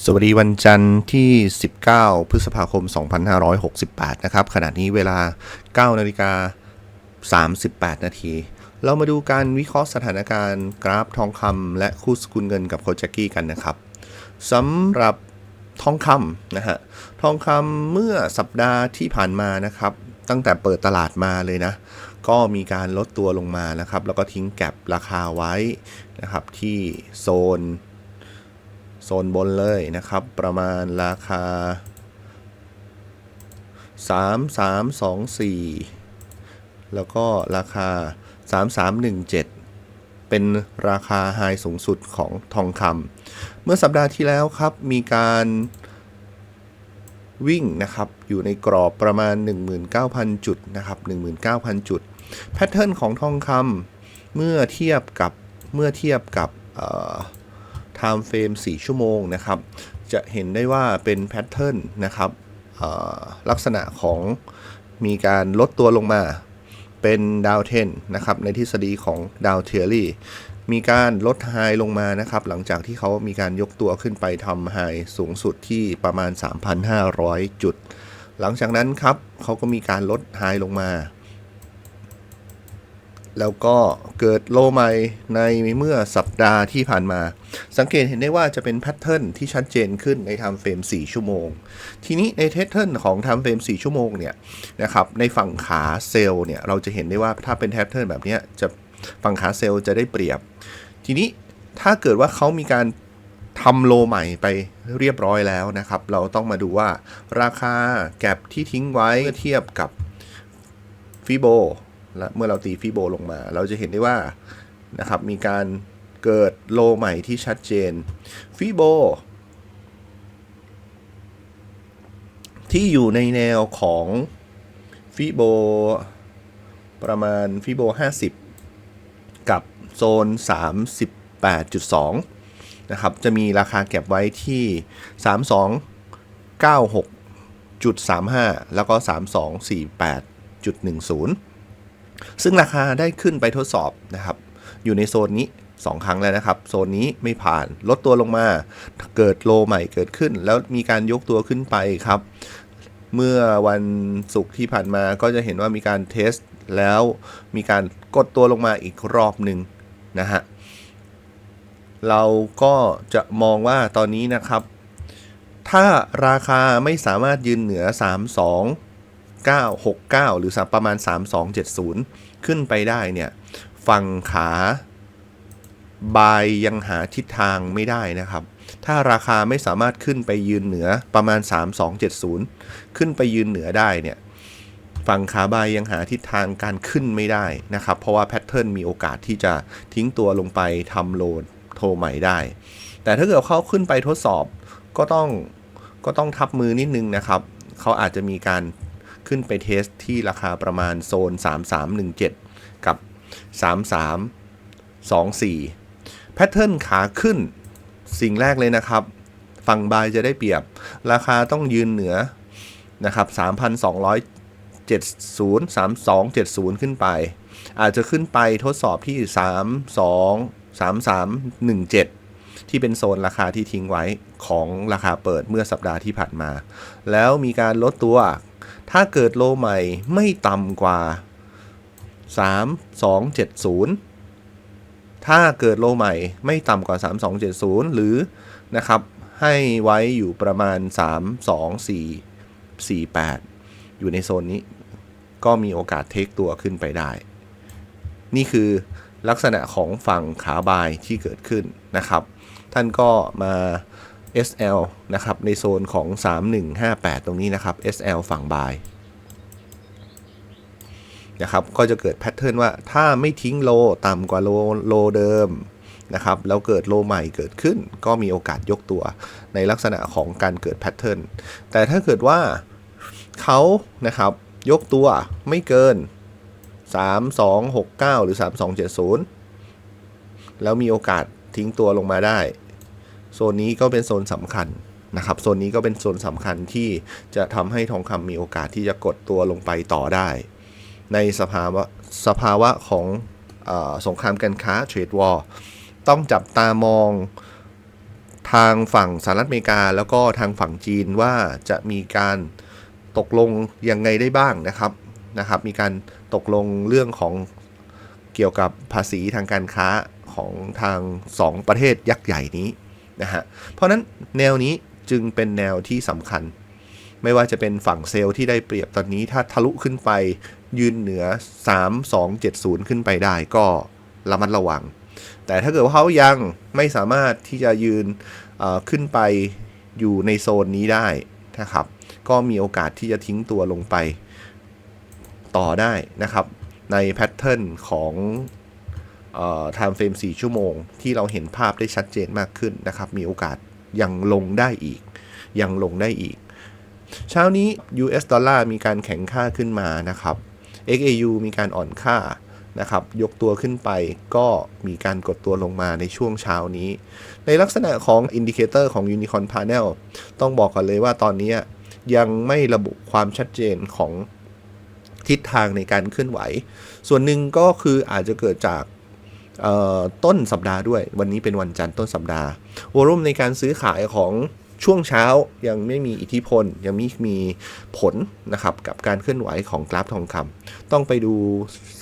สวัสดีวันจันทร์ที่ 19 พฤษภาคม 2568 นะครับ ขณะนี้เวลา 9 นาฬิกา 38 นาที เรามาดูการวิเคราะห์สถานการณ์กราฟทองคำและคู่สกุลเงินกับโคจ็กกี้กันนะครับสำหรับทองคำนะฮะ ทองคำเมื่อสัปดาห์ที่ผ่านมานะครับ ตั้งแต่เปิดตลาดมาเลยนะ ก็มีการลดตัวลงมานะครับ แล้วก็ทิ้งแก็บราคาไว้นะครับที่โซน โซนบนเลยนะครับ ประมาณราคา 3 3 2 4 แล้วก็ราคา 3 3 1 7 เป็นราคาไฮสูงสุดของทองคำเมื่อสัปดาห์ที่แล้วครับมีการวิ่งนะครับ อยู่ในกรอบประมาณ 19,000 จุดนะครับ 19,000 จุด แพทเทิร์นของทองคำเมื่อเทียบกับเมื่อเทียบกับ time frame 4 ชั่วโมงนะครับ จะเห็นได้ว่าเป็นแพทเทิร์นนะครับลักษณะของมีการลดตัวลงมาเป็นดาวเทนนะครับ ในทฤษฎีของดาวเทียรี่มีการลดไฮลงมานะครับ หลังจากที่เขามีการยกตัวขึ้นไปทำไฮสูงสุดที่ประมาณ 3,500 จุด หลังจากนั้นครับเขาก็มีการลดไฮลงมา แล้วก็เกิดโลใหม่ในเมื่อสัปดาห์ที่ผ่านมา สังเกตเห็นได้ว่าจะเป็นแพทเทิร์นที่ชัดเจนขึ้นในไทม์เฟรม 4 ชั่วโมง ทีนี้ในแพทเทิร์นของไทม์เฟรม 4 ชั่วโมงเนี่ยนะครับ ในฝั่งขาเซลล์เนี่ยเราจะเห็นได้ว่าถ้าเป็นแพทเทิร์นแบบนี้จะฝั่งขาเซลล์จะได้เปรียบ ทีนี้ถ้าเกิดว่าเขามีการทำโลใหม่ไปเรียบร้อยแล้วนะครับ เราต้องมาดูว่าราคาแก็บที่ทิ้งไว้เทียบกับฟิโบ และเมื่อเราตีฟิโบลงมา เราจะเห็นได้ว่านะครับมีการเกิดโลใหม่ที่ชัดเจนฟิโบที่อยู่ในแนวของฟิโบประมาณฟิโบ50 กับโซน 38.2 นะครับ จะมีราคาเก็บไว้ที่ 3296.35 แล้วก็ 3248.10 ซึ่งราคาได้ขึ้นไปทดสอบนะครับ อยู่ในโซนนี้ 2 ครั้งแล้วนะครับ โซนนี้ไม่ผ่านลดตัวลงมา เกิดโลใหม่เกิดขึ้น แล้วมีการยกตัวขึ้นไปครับ เมื่อวันศุกร์ที่ผ่านมาก็จะเห็นว่ามีการเทสแล้วมีการกดตัวลงมาอีกรอบหนึ่งนะฮะเราก็จะมองว่าตอนนี้นะครับ ถ้าราคาไม่สามารถยืนเหนือ 3969 หรือสักประมาณ 3270 ขึ้นไปได้เนี่ย ฝั่งขาบายยังหาทิศทางไม่ได้นะครับ ถ้าราคาไม่สามารถขึ้นไปยืนเหนือประมาณ 3270 ขึ้นไปยืนเหนือได้เนี่ย ฝั่งขาบายยังหาทิศทางการขึ้นไม่ได้นะครับ เพราะว่าแพทเทิร์นมีโอกาสที่จะทิ้งตัวลงไปทำโลดโทรใหม่ได้ แต่ถ้าเกิดเขาขึ้นไปทดสอบก็ต้องก็ต้องทับมือนิดนึงนะครับ เขาอาจจะมีการ ขึ้นไปเทสที่ราคาประมาณโซน 3317 กับ 3324 แพทเทิร์นขาขึ้นสิ่งแรกเลยนะครับ ฝั่งบายจะได้เปรียบ ราคาต้องยืนเหนือนะครับ3,270 3270 ขึ้นไป อาจจะขึ้นไปทดสอบที่ 32 3317 ที่เป็นโซนราคาที่ทิ้งไว้ของราคาเปิดเมื่อสัปดาห์ที่ผ่านมา แล้วมีการลดตัว ถ้าเกิดโลใหม่ไม่ต่ำกว่า 3270 ถ้าเกิดโลใหม่ไม่ต่ำกว่า 3270 หรือนะครับให้ไว้อยู่ประมาณ 32448 อยู่ในโซนนี้ ก็มีโอกาสเทคตัวขึ้นไปได้ นี่คือลักษณะของฝั่งขาบายที่เกิดขึ้นนะครับ ท่านก็มา SL นะครับในโซนของ 3158 ตรงนี้นะครับ SL ฝั่งบายนะครับก็จะเกิดแพทเทิร์นว่าถ้าไม่ทิ้งโลต่ำกว่าโลโลเดิมนะครับแล้วเกิดโลใหม่เกิดขึ้น ก็มีโอกาสยกตัวในลักษณะของการเกิดแพทเทิร์นแต่ถ้าเกิดว่าเขานะครับยกตัวไม่เกิน 3269 หรือ 3270 แล้วมีโอกาสทิ้งตัวลงมาได้ โซนนี้ก็เป็นโซนสำคัญนะครับ โซนนี้ก็เป็นโซนสำคัญที่จะทำให้ทองคำมีโอกาสที่จะกดตัวลงไปต่อได้ ในสภาวะสภาวะของอสงครามการค้าเทรดวอร์ต้องจับตามองทางฝั่งสหรัฐอเมริกาแล้วก็ทางฝั่งจีนว่าจะมีการตกลงยังไงได้บ้างนะครับนะครับ มีการตกลงเรื่องของเกี่ยวกับภาษีทางการค้าของทาง 2 ประเทศยักษ์ใหญ่นี้ นะฮะ เพราะนั้นแนวนี้จึงเป็นแนวที่สำคัญ ไม่ว่าจะเป็นฝั่งเซลล์ที่ได้เปรียบตอนนี้ถ้าทะลุขึ้นไปยืนเหนือ 3270 ขึ้นไปได้ก็ระมัดระวัง แต่ถ้าเกิดว่าเขายังไม่สามารถที่จะยืนขึ้นไปอยู่ในโซนนี้ได้นะครับ ก็มีโอกาสที่จะทิ้งตัวลงไปต่อได้นะครับ ในแพทเทิร์นของ ไทม์เฟรม4 ชั่วโมง ที่เราเห็นภาพได้ชัดเจนมากขึ้นนะครับ มีโอกาสยังลงได้อีก ยังลงได้อีก เช้านี้ US ดอลลาร์มีการแข็งค่าขึ้นมานะครับ XAU มีการอ่อนค่านะครับ ยกตัวขึ้นไปก็มีการกดตัวลงมาในช่วงเช้านี้ ในลักษณะของอินดิเคเตอร์ของ Unicorn Panel ต้องบอกกันเลยว่าตอนนี้ยังไม่ระบุความชัดเจนของทิศทางในการเคลื่อนไหว ส่วนหนึ่งก็คืออาจจะเกิดจาก ต้นสัปดาห์ด้วย วันนี้เป็นวันจันทร์ต้นสัปดาห์วอลุ่มในการซื้อขายของช่วงเช้ายังไม่มีอิทธิพล ยังไม่มีผลนะครับกับการเคลื่อนไหวของกราฟทองคำต้องไปดู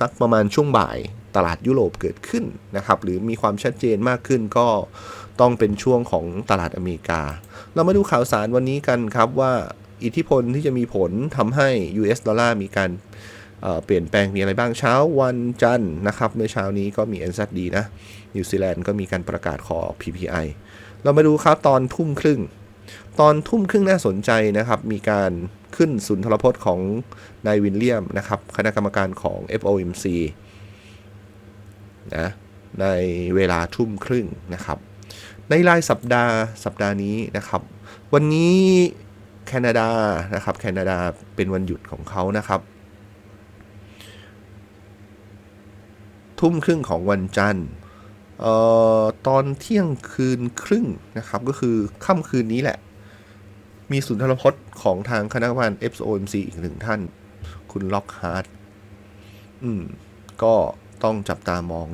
สักประมาณช่วงบ่ายตลาดยุโรปเกิดขึ้นนะครับ หรือมีความชัดเจนมากขึ้นก็ต้องเป็นช่วงของตลาดอเมริกา เรามาดูข่าวสารวันนี้กันครับว่าอิทธิพลที่จะมีผลทำให้ US ดอลลาร์มีการ เปลี่ยนแปลงมีอะไรบ้างเช้าวันจันทร์นะครับเมื่อเช้านี้ก็มี NZD นะนิวซีแลนด์ก็มีการประกาศขอ PPI เรามาดูครับตอนทุ่มครึ่ง ตอนทุ่มครึ่งน่าสนใจนะครับ มีการขึ้นสุนทรพจน์ของนายวินเลียมนะครับคณะกรรมการของ FOMC นะในเวลาทุ่มครึ่งนะครับ ในรายสัปดาห์สัปดาห์นี้นะครับ วันนี้แคนาดานะครับแคนาดาเป็นวันหยุดของเขานะครับ ทุ่มครึ่งของวันจันทร์ตอนเที่ยงคืนครึ่งนะครับ ก็คือค่ำคืนนี้แหละ มีสุนทรพจน์ของทางคณะกรรมการ FOMC อีกหนึ่งท่าน คุณล็อกฮาร์ดอืม ก็ต้องจับตามอง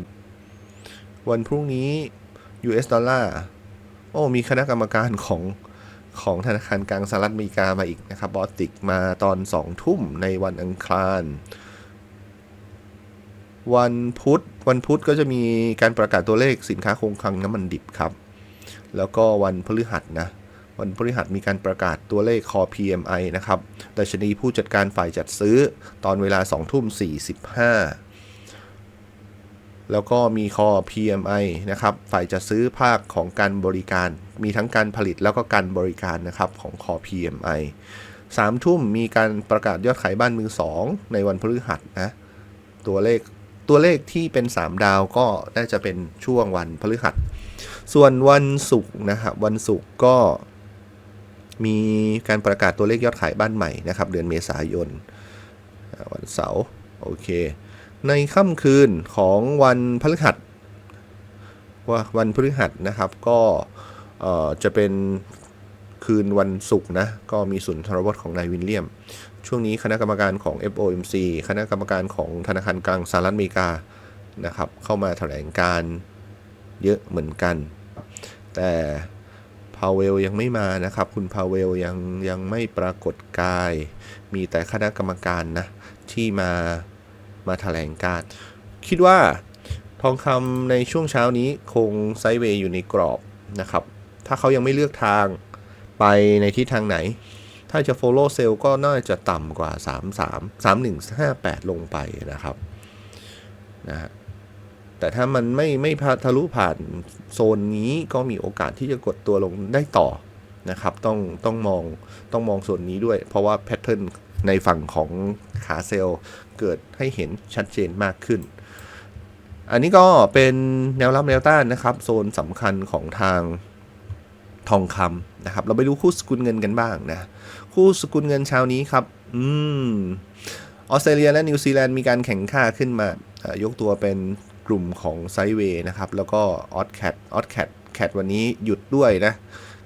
วันพรุ่งนี้ US ดอลลาร์โอ้ มีคณะกรรมการของของธนาคารกลางสหรัฐอเมริกามาอีกนะครับบอติกมาตอน2ทุ่มในวันอังคาร วันพุธวันพุธก็จะมีการประกาศตัวเลขสินค้าคงคลังน้ำมันดิบครับ แล้วก็วันพฤหัสนะวันพฤหัสมีการประกาศตัวเลขคอ PMI นะครับดัชนีผู้จัดการฝ่ายจัดซื้อตอนเวลา2ทุ่ม45 แล้วก็มีคอ PMI นะครับ ฝ่ายจัดซื้อภาคของการบริการ มีทั้งการผลิตแล้วก็การบริการนะครับของคอ PMI 3ทุ่มมีการประกาศยอดขายบ้านมือ 2 ในวันพฤหัสนะ ตัวเลข ตัวเลขที่เป็น 3 ดาวก็น่าจะเป็นช่วงวันพฤหัส ส่วนวันศุกร์นะครับวันศุกร์ก็มีการประกาศตัวเลขยอดขายบ้านใหม่นะครับ เดือนเมษายน วันเสาร์โอเค ในค่ำคืนของวันพฤหัสว่าวันพฤหัสนะครับก็จะเป็น คืนวันศุกร์นะ ก็มีสุนทรพจน์ของนายวินเลียม ช่วงนี้คณะกรรมการของ FOMC คณะกรรมการของธนาคารกลางสหรัฐอเมริกานะครับเข้ามาแถลงการเยอะเหมือนกัน แต่พาวเวลยังไม่มานะครับ คุณพาวเวลยังยังไม่ปรากฏกาย มีแต่คณะกรรมการนะที่มามาแถลงการ คิดว่าทองคำในช่วงเช้านี้คงไซเวย์อยู่ในกรอบนะครับ ถ้าเขายังไม่เลือกทาง ไปในทิศทางไหน ถ้าจะ follow sell ก็น่าจะต่ำกว่า 3 3 3 1 5 8 ลงไปนะครับนะฮะแต่ถ้ามันไม่ไม่ทะลุผ่านโซนนี้ก็มีโอกาสที่จะกดตัวลงได้ต่อนะครับ ต้องต้องมองต้องมองส่วนนี้ด้วย เพราะว่าแพทเทิร์นในฝั่งของขาเซลล์เกิดให้เห็นชัดเจนมากขึ้น อันนี้ก็เป็นแนวรับแนวต้านนะครับ โซนสำคัญของทาง ทองคำนะครับ เราไปดูคู่สกุลเงินกันบ้างนะ คู่สกุลเงินเช้านี้ครับ อืม ออสเตรเลียและนิวซีแลนด์มีการแข่งค่าขึ้นมา ยกตัวเป็นกลุ่มของไซเวย์นะครับ แล้วก็ออสแคทออสแคทแคทวันนี้หยุดด้วยนะ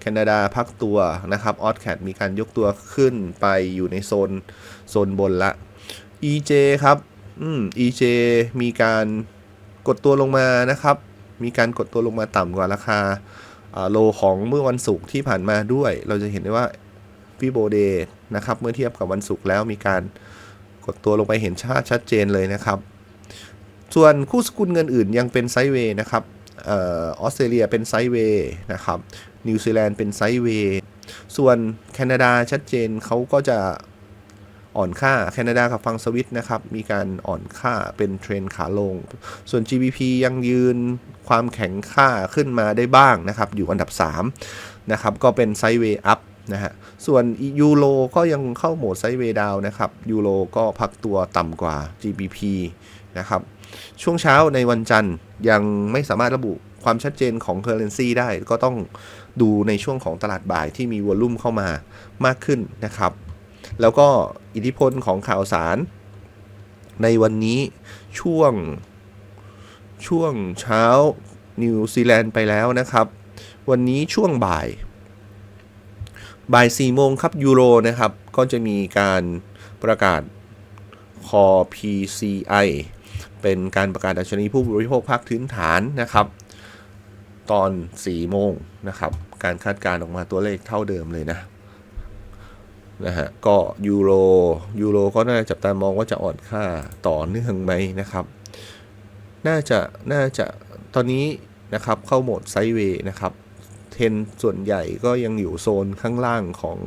แคนาดาพักตัวนะครับออสแคทมีการยกตัวขึ้นไปอยู่ในโซนโซนบนละ EJ ครับ อืม EJ มีการกดตัวลงมานะครับ มีการกดตัวลงมาต่ำกว่าราคา โลของเมื่อวันศุกร์ที่ผ่านมาด้วย เราจะเห็นได้ว่าฟิโบเดนะครับ เมื่อเทียบกับวันศุกร์แล้วมีการกดตัวลงไปเห็นชาติชัดเจนเลยนะครับ ส่วนคู่สกุลเงินอื่นยังเป็นไซด์เวย์นะครับออออสเตรเลียเป็นไซด์เวย์นะครับนิวซีแลนด์เป็นไซด์เวย์ส่วนแคนาดาชัดเจนเขาก็จะ อ่อนค่าแคนาดากับฟังสวิตนะครับ มีการอ่อนค่าเป็นเทรนขาลง ส่วน GBP ยังยืนความแข็งค่าขึ้นมาได้บ้างนะครับ อยู่อันดับ 3 นะครับ ก็เป็นไซด์เวย์อัพนะฮะ ส่วนยูโรก็ยังเข้าโหมดไซด์เวย์ดาวนะครับ ยูโรก็พักตัวต่ำกว่า GBP นะครับ ช่วงเช้าในวันจันทร์ยังไม่สามารถระบุความชัดเจนของ Currency ได้ก็ต้องดูในช่วงของตลาดบ่ายที่มีวอลลุ่มเข้ามามากขึ้นนะครับ แล้วก็อิทธิพลของข่าวสาร ในวันนี้ช่วงช่วงเช้านิวซีแลนด์ไปแล้วนะครับ วันนี้ช่วงบ่าย บ่าย4โมงครับยูโรนะครับ ก็จะมีการประกาศ Core PCI เป็นการประกาศดัชนีผู้บริโภคภาคพื้นฐานนะครับ ตอน4โมงนะครับ การคาดการณ์ออกมาตัวเลขเท่าเดิมเลยนะ นะฮะก็ยูโรยูโรก็น่าจับตามองว่าจะอ่อนค่าต่อเนื่องไหมนะครับ น่าจะน่าจะตอนนี้นะครับเข้าโหมดไซด์เวย์นะครับเทนส่วนใหญ่ก็ยังอยู่โซนข้างล่างของ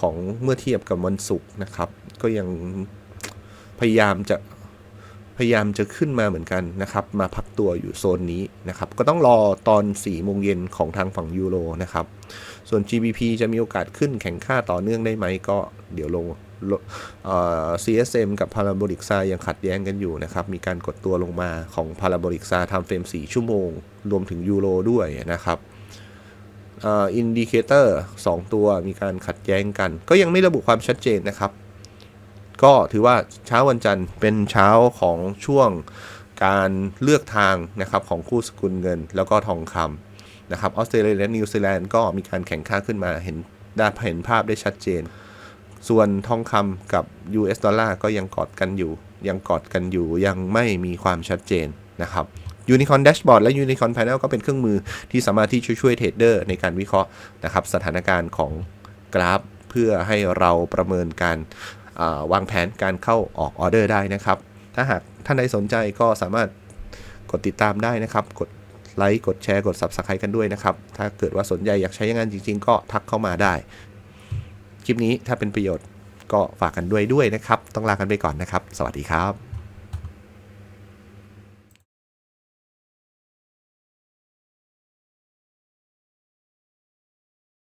ของเมื่อเทียบกับวันศุกร์นะครับ ก็ยังพยายามจะพยายามจะขึ้นมาเหมือนกันนะครับ มาพักตัวอยู่โซนนี้นะครับ ก็ต้องรอตอน4โมงเย็นของทางฝั่งยูโรนะครับ ส่วน GBP จะมีโอกาสขึ้นแข่งค่าต่อเนื่องได้ไหมก็เดี๋ยวลงเอ่อ CSM กับ Parabolic s a ยังขัดแย้งกันอยู่นะครับ มีการกดตัวลงมาของ Parabolic s a ทำเฟรม 4 ชั่วโมง รวมถึงยูโรด้วยนะครับอินดิเคเตอร์2ตัวมีการขัดแย้งกัน ก็ยังไม่ระบุความชัดเจนนะครับ ก็ถือว่าเช้าวันจันทร์เป็นเช้าของช่วงการเลือกทางนะครับของคู่สกุลเงินแล้วก็ทองคำ นะครับออสเตรเลียและนิวซีแลนด์ก็มีการแข่งข้าขึ้นมาเห็นได้เห็นภาพได้ชัดเจน ส่วนทองคำกับ US ดอลลาร์ก็ยังกอดกันอยู่ ยังกอดกันอยู่ยังไม่มีความชัดเจนนะครับยูนิคอนแดชบอร์ดและยูนิคอน p พ n e l ก็เป็นเครื่องมือที่สามารถที่จะช่วยเทรดเดอร์ในการวิเคราะห์นะครับสถานการณ์ของกราฟ เพื่อให้เราประเมินการาวางแผนการเข้าออกออเดอร์ได้นะครับ ถ้าหากท่านใดสนใจก็สามารถกดติดตามได้นะครับ กด ไลค์กดแชร์กด Subscribe กันด้วยนะครับ ถ้าเกิดว่าสนใจอยากใช้งานจริง ๆ ก็ทักเข้ามาได้ คลิปนี้ถ้าเป็นประโยชน์ก็ฝากกันด้วยด้วยนะครับ ต้องลากันไปก่อนนะครับ สวัสดีครับ